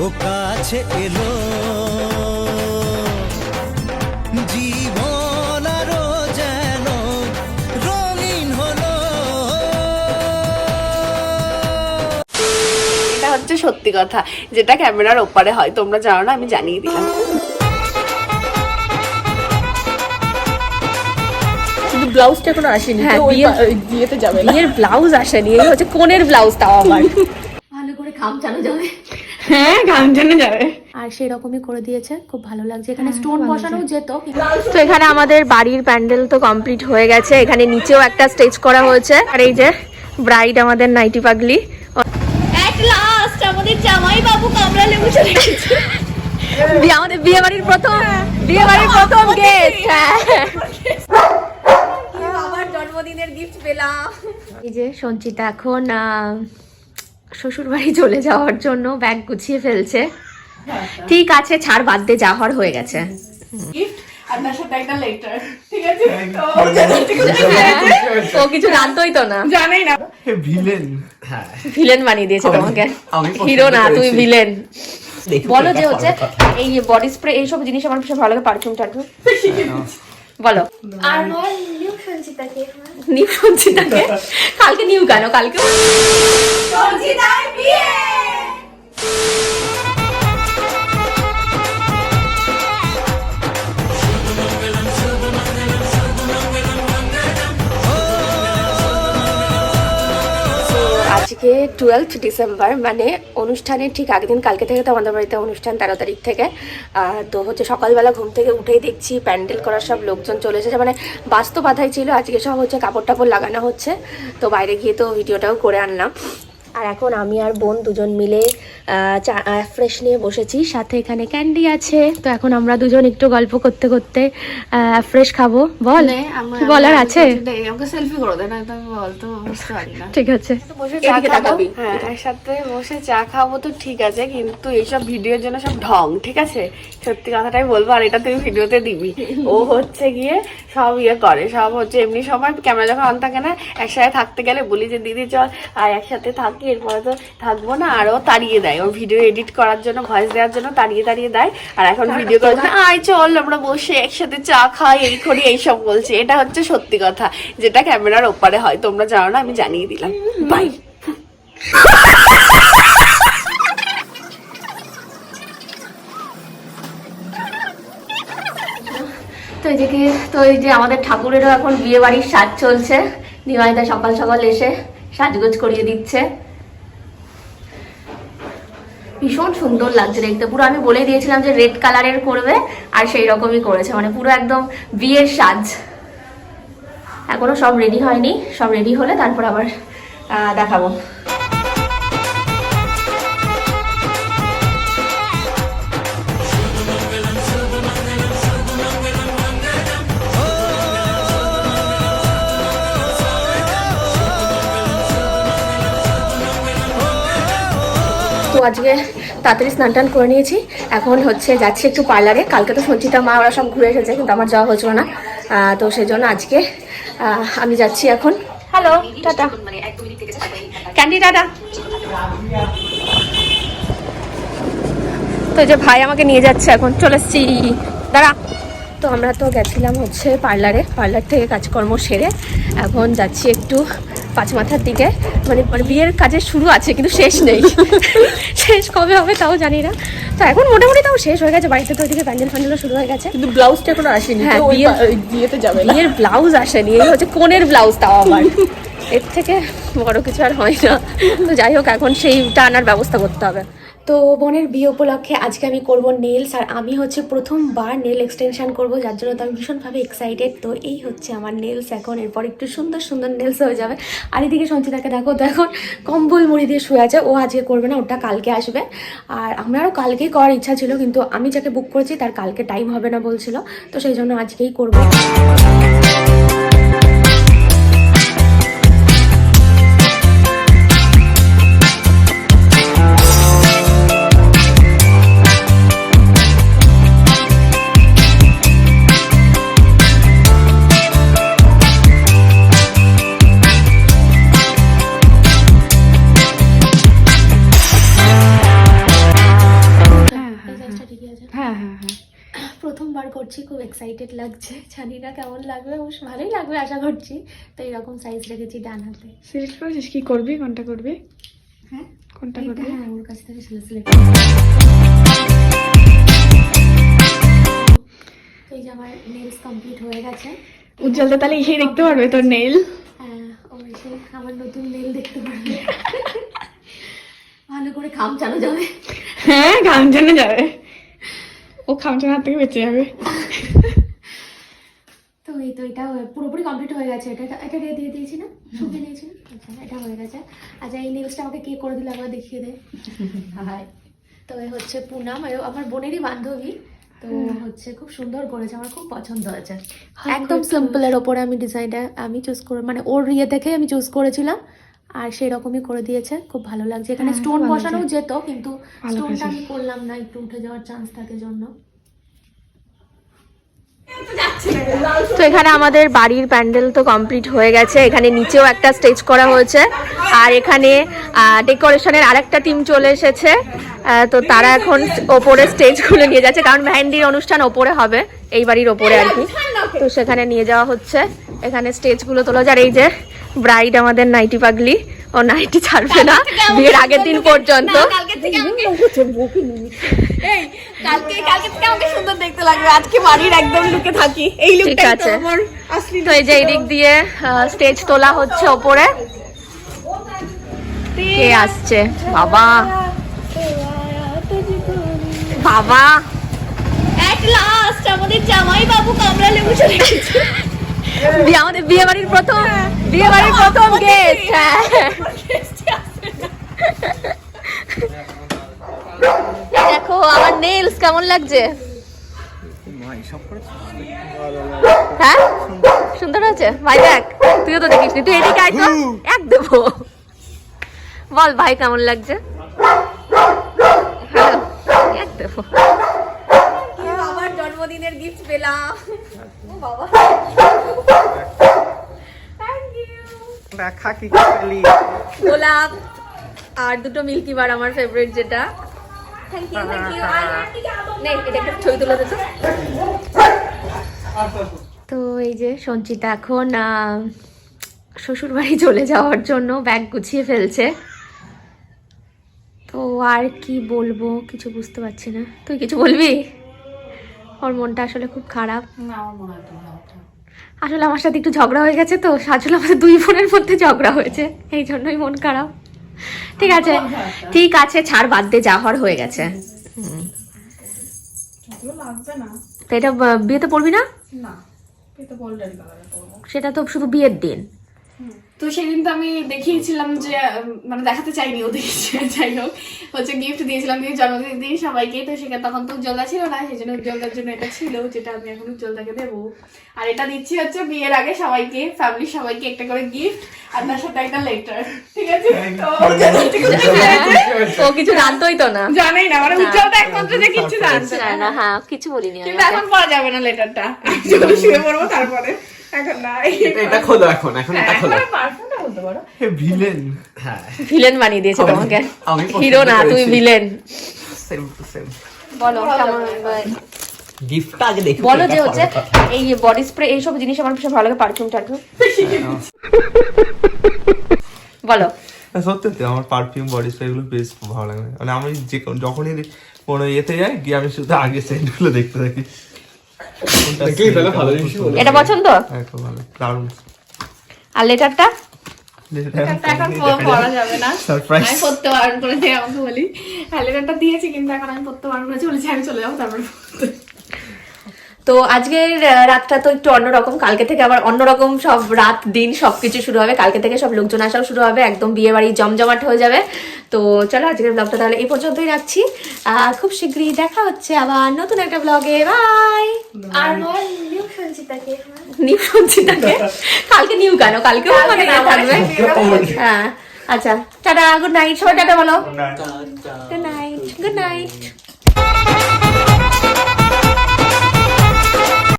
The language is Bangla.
ও কাছে এলো। জীবন আরও যেন রঙিন হলো। এটা হচ্ছে সত্যি কথা যেটা ক্যামেরার ওপারে হয় তোমরা জানো না আমি জানিয়ে দিলাম। ব্লাউজটা এখনও আসেনি হ্যাঁ, ওই বিয়ে- পা- বিয়েতে যাবে বিয়ের ব্লাউজ আসেনি এই হচ্ছে কোনের ব্লাউজ তাও আমার ভালো করে খাম চানো যাবে। হ্যাঁ গান যাবে। আর সেই রকমই করে দিয়েছে খুব ভালো লাগছে। এখানে স্টোন বসানো যেত তো এখানে আমাদের বাড়ির প্যান্ডেল তো কমপ্লিট হয়ে গেছে। এখানে নিচেও একটা স্টেজ করা হয়েছে। আর এই যে ব্রাইড আমাদের নাইটি পাগলি। এট লাস্ট আমাদের জামাই বাবু কামরা লেবু চলে গেছে। বিয়ে আমাদের বিয়ে বাড়ির প্রথম বিয়ে বাড়ির প্রথম গেস্ট আমার জন্মদিনের গিফট পেলাম। এই যে সঞ্চিতা এখন শ্বশুর বাড়ি চলে যাওয়ার জন্য ব্যাগ গুছিয়ে ফেলছে। ঠিক আছে ছাড় বাদ দিয়ে যা হওয়ার হয়ে গেছে। গিফট আর তার সাথে একটা লেটার ঠিক আছে? তো ও কিছু জানতোই তো না। জানাই না। ভিলেন হ্যাঁ। ভিলেন বানিয়ে দিয়েছে তোমাকে। হিরো না করেছি। ভিলেন বলো যে হচ্ছে এই বডি স্প্রে এইসব জিনিস আমার ভীষণ ভালো লাগে পারফিউম টারফিউম বলো। আর নিউ সঞ্চিতাকে। নিউ সঞ্চিতাকে? কালকে নিউ কেন কালকে আজকে টুয়েলথ ডিসেম্বর মানে অনুষ্ঠানের ঠিক আগের দিন, কালকে থেকে তো আমাদের বাড়িতে অনুষ্ঠান তেরো তারিখ থেকে। তো হচ্ছে সকালবেলা ঘুম থেকে উঠেই দেখছি প্যান্ডেল করার সব লোকজন চলে এসেছে। মানে বাস্তব বাধাই ছিল, আজকে সব হচ্ছে কাপড় টাপড় লাগানো হচ্ছে। তো বাইরে গিয়ে তো ভিডিওটাও করে আনলাম। আর এখন আমি আর বোন দুজন মিলে ফ্রেশ নিয়ে বসেছি। সাথে এখানে ক্যান্ডি আছে। তো এখন আমরা দুজন একটু গল্প করতে করতে ফ্রেশ খাব। বল কি বলার আছে? আমাকে সেলফি করে দে আমি বলতে বুঝতে পারি না। ঠিক আছে। বসে চা খাব। হ্যাঁ একসাথে বসে চা খাব তো ঠিক আছে কিন্তু এইসব ভিডিওর জন্য সব ঢং ঠিক আছে? সত্যি কথাটাই বলব আর এটা তুই ভিডিওতে দিবি। ও হচ্ছে গিয়ে সব ইয়ে করে সব হচ্ছে এমনি সময় ক্যামেরা যখন অন থাকে না একসাথে থাকতে গেলে বলি যে দিদি চল আর একসাথে থাকি এরপরে তো থাকব না আর ও তাড়িয়ে দেয়। ওর ভিডিও এডিট করার জন্য ভয়েস দেওয়ার জন্য তাড়িয়ে তাড়িয়ে দেয়। আর এখন ভিডিও করার জন্য আয় চল আমরা বসে একসাথে চা খাই এই করি এইসব বলছে। এটা হচ্ছে সত্যি কথা যেটা ক্যামেরার ওপারে হয় তোমরা জানো না আমি জানিয়ে দিলাম। বাই তো এদিকে তো এই যে আমাদের ঠাকুরেরও এখন বিয়ে বাড়ির সাজ চলছে। নিমাইদা সকাল সকাল এসে সাজগোজ করিয়ে দিচ্ছে। ভীষণ সুন্দর লাগছে দেখতে। পুরো আমি বলে দিয়েছিলাম যে রেড কালারের করবে, আর সেই রকমই করেছে। মানে পুরো একদম বিয়ের সাজ। এখনও সব রেডি হয়নি। সব রেডি হলে তারপর আবার দেখাবো। আজকে তাড়াতাড়ি স্নান টান করে নিয়েছি। এখন হচ্ছে যাচ্ছি একটু পার্লারে। কালকে তো সঞ্চিতা মা ওরা সব ঘুরে এসেছে কিন্তু আমার যাওয়া হয়েছিল না। তো সেই জন্য আজকে আমি যাচ্ছি এখন। Hello tata. Candy tata. তো যে ভাই আমাকে নিয়ে যাচ্ছে এখন চলে এসছি। দাঁড়া। তো আমরা তো গেছিলাম হচ্ছে পার্লারে পার্লার থেকে কাজকর্ম সেরে এখন যাচ্ছি একটু পাঁচ মাথার দিকে। মানে মানে বিয়ের কাজের শুরু আছে কিন্তু শেষ নেই। শেষ কবে হবে তাও জানি না। তো এখন মোটামুটি তাও শেষ হয়ে গেছে বাড়িতে তো ওইদিকে প্যান্ডেল ফ্যান্ডেলও শুরু হয়ে গেছে। কিন্তু ব্লাউজটা এখন আসেনি হ্যাঁ, বিয়েতে যাবে বিয়ের ব্লাউজ আসেনি এই হচ্ছে কোনের ব্লাউজ তাও আমার এর থেকে বড় কিছু আর হয় না। তো যাই হোক এখন সেইটা আনার ব্যবস্থা করতে হবে। তো বোনের বিয়ে উপলক্ষে আজকে আমি করব নেলস আর আমি হচ্ছে প্রথমবার নেল এক্সটেনশন করব, যার জন্য তো আমি ভীষণভাবে এক্সাইটেড তো এই হচ্ছে আমার নেলস এখন, এরপর একটু সুন্দর সুন্দর নেলস হয়ে যাবে। আর এদিকে সঞ্চিতাকে দেখো তো এখন কম্বল মুড়ি দিয়ে শুয়ে আছে, ও আজকে করবে না, ওটা কালকে আসবে। আর আমারও কালকেই করার ইচ্ছা ছিল, কিন্তু আমি যাকে বুক করেছি তার কালকে টাইম হবে না বলছিল, তো সেই জন্য আজকেই করব। করছি খুব এক্সাইটেড লাগছে। জানি না কেমন লাগবে অবশ্য ভালোই লাগবে আশা করছি। তো এরকম সাইজ রেখেছি ডান হাতে। সিলেক্ট করেছিস কি করবি? কোনটা করবি? হ্যাঁ? কোনটা করবি? হ্যাঁ ওর কাছ থেকে সিলে সিলে এই যে আমার নেলস কমপ্লিট হয়ে গেছে। উজ্জ্বলটা তাহলে এসেই দেখতে পারবে তোর নেল হ্যাঁ এসে আমার নতুন নেল দেখতে পারবে। ভালো করে খামচানো যাবে। হ্যাঁ খামচানো যাবে। ও খামচানো হাত থেকে বেঁচে যাবে তো এই তো এটা পুরোপুরি কমপ্লিট হয়ে গেছে। এটা এটা দিয়ে দিয়ে দিয়েছি না? শুকিয়ে নিয়েছি আচ্ছা এটা হয়ে গেছে। আচ্ছা এই নেলসটা আমাকে কে করে দিল? একবার দেখিয়ে দে। হাই। তো এ হচ্ছে পুনাম। আমার বোনেরই বান্ধবী। তো হচ্ছে খুব সুন্দর করেছে। আমার খুব পছন্দ হয়েছে। একদম সিম্পলের ওপরে আমি ডিজাইনটা আমি চুজ করে মানে ওর ইয়ে দেখে আমি চুজ করেছিলাম। আর সেই রকমই করে দিয়েছে খুব ভালো লাগছে। এখানে স্টোন বসানো যেত কিন্তু স্টোনটা আমি করলাম না একটু উঠে যাওয়ার চান্স থাকে জন্য। তো এখানে আমাদের বাড়ির প্যান্ডেল তো কমপ্লিট হয়ে গেছে এখানে নিচেও একটা স্টেজ করা হয়েছে। আর এখানে ডেকোরেশনের আরেকটা টিম চলে এসেছে আহ, তো তারা এখন ওপরে স্টেজগুলো নিয়ে যাচ্ছে কারণ মেহেন্দির অনুষ্ঠান ওপরে হবে এই বাড়ির ওপরে আর কি। তো সেখানে নিয়ে যাওয়া হচ্ছে এখানে স্টেজগুলো তোলা যায় এই যে ব্রাইড আমাদের নাইটি পাগলি। ও নাইটি ছাড়বে না। বিয়ের আগের দিন পর্যন্ত। কালকে কালকে থেকে আমাকে সুন্দর দেখতে লাগবে। আজকে বাড়ির একদম লুকে থাকি। এই ঠিক আছে। তো এই যে এদিক দিয়ে স্টেজ তোলা হচ্ছে ওপরে। কে আসছে? বাবা। বাবা। আমাদের জামাই বাবু কামরা লেবু চলে গেছে বিয়ে আমাদের বিয়ে বাড়ির প্রথম বিয়ে বাড়ির প্রথম গেস্ট হ্যাঁ। দেখো, আমার নেলস কেমন লাগছে? হ্যাঁ? সুন্দর আছে ভাই দেখ, তুইও তো দেখিস তুই এদিকে আয় তো। বল, ভাই কেমন লাগছে? এক জন্মদিনের গিফট পেলাম। দেখা কি করলি গোলাপ আর দুটো মিল্কি বার আমার ফেভারিট যেটা। থ্যাংক ইউ থ্যাংক ইউ নে এটা একটা ছবি তুলে দিত। তো এই যে সঞ্চিতা এখন শ্বশুর বাড়ি চলে যাওয়ার জন্য ব্যাগ গুছিয়ে ফেলছে। তো আর কি বলব কিছু বুঝতে পারছি না। তুই কিছু বলবি? ওর মনটা আসলে খুব খারাপ। আসলে আমার সাথে একটু ঝগড়া হয়ে গেছে তো আসলে আমাদের দুই বোনের মধ্যে ঝগড়া হয়েছে এই জন্যই মন খারাপ। ঠিক আছে ঠিক আছে ছাড় বাদ দিয়ে যা হওয়ার হয়ে গেছে। তো এটা বিয়েতে পড়বি না? সেটা তো শুধু বিয়ের দিন। তো সেদিন তো আমি দেখিয়েছিলাম যে মানে দেখাতে চাইনি ও দেখেছে যাই হোক। হচ্ছে গিফট দিয়েছিলাম দিয়ে জন্মদিন দিন সবাইকে তো সেখানে তখন তো উজ্জ্বলদা ছিল না সেই জন্য উজ্জ্বলদার জন্য এটা ছিল যেটা আমি এখন উজ্জ্বলদাকে দেবো। আর এটা দিচ্ছি হচ্ছে বিয়ের আগে সবাইকে ফ্যামিলির সবাইকে একটা করে গিফট আর তার সাথে একটা লেটার ঠিক আছে? তো উজ্জ্বলদা ও কিছু জানতোই তো না। জানেই না মানে উজ্জ্বলদা একমাত্র যে কিছু জানছে না। না হ্যাঁ কিছু বলিনি কিন্তু এখন পড়া যাবে না লেটারটা শুয়ে পড়ব তারপরে। এখন না। এটা এটা খোলো এখন এখন এটা খোলো। পারফিউমটা বলতে পারো। ভিলেন হ্যাঁ। ভিলেন বানিয়ে দিয়েছে তোমাকে। হিরো না তুমি ভিলেন সেম টু সেম বলো কেমন গিফটটা আগে দেখি বলো যে হচ্ছে এই বডি স্প্রে এইসব জিনিস আমার ভীষণ ভালো লাগে পারফিউম টারফিউম বলো। সত্যি আমার পারফিউম বডি স্প্রে এগুলো বেশ ভালো লাগে। মানে আমি যে যখনই কোনো ইয়েতে যাই গিয়ে আমি শুধু আগে সেন্টগুলো দেখতে থাকি। এটা পছন্দ? হ্যাঁ, খুব ভালো। দারুণ। আর লেটারটা? এখন পড়া যাবে না। সারপ্রাইজ আমি পড়তে বারণ করেছি আমাকে বলি। হ্যাঁ লেটারটা দিয়েছি কিন্তু এখন আমি পড়তে বারণ করেছি বলেছি আমি চলে যাব তারপরে। তো আজকের রাতটা তো একটু অন্যরকম। কালকে থেকে আবার অন্যরকম সব রাত দিন সবকিছু শুরু হবে। কালকে থেকে সব লোকজন আসাও শুরু হবে। একদম বিয়ে বাড়ি জমজমাট হয়ে যাবে। তো চলো আজকের ব্লগটা তাহলে এই পর্যন্তই রাখছি। আহ, খুব শীঘ্রই দেখা হচ্ছে আবার নতুন একটা ব্লগে বাই আর নিউ সঞ্চিতাকে। নিউ সঞ্চিতাকে? কালকে নিউ কেন কালকেও আমাদের ইয়ে থাকবে। হ্যাঁ আচ্ছা টাটা গুড নাইট সবাই টাটা বলো। Good night good night